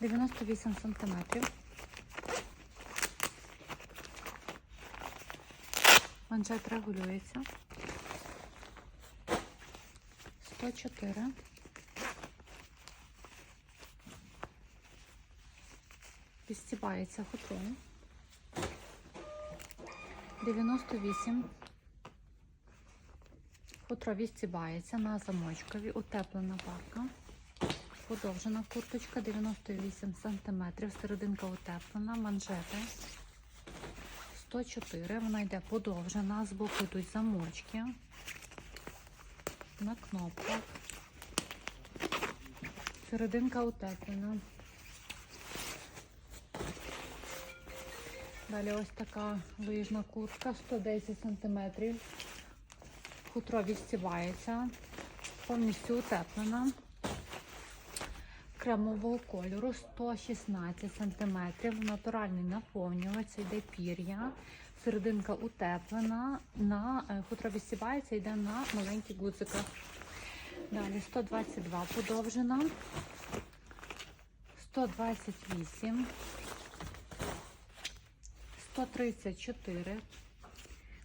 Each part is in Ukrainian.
98 сантиметрів. Манжет регулюється. 104. Підстібається хутром. 98. Хутро відстібається на замочкові, утеплена парка. Подовжена курточка 98 см, серединка утеплена, манжети 104, вона йде подовжена, з боку йдуть замочки на кнопках. Серединка утеплена. Далі ось така лижна куртка 110 см. Хутро відстібається, повністю утеплена кремового кольору 116 см, натуральний наповнювач, йде пір'я, серединка утеплена, на е, хутро відсібається, йде на маленьких гудзиках. Далі 122 подовжена, 128, 134,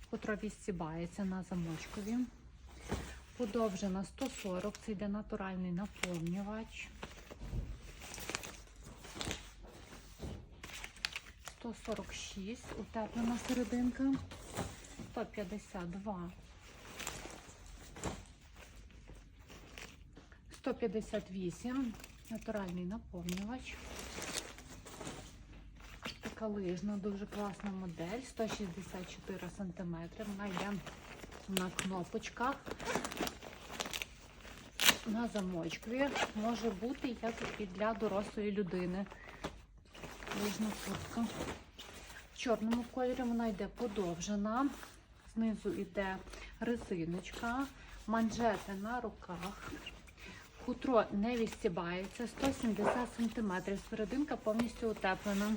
хутро відсібається на замочкові. Подовжена 140, це йде натуральний наповнювач. 146, утеплена серединка, 152, 158, натуральний наповнювач. Така лижна, дуже класна модель, 164 см. Вона йде на кнопочках, на замочкові. Може бути як і для дорослої людини. Лижна куртка. В чорному кольорі вона йде подовжена. Знизу йде резиночка, манжети на руках. Хутро не відстібається, 170 см. Серединка повністю утеплена.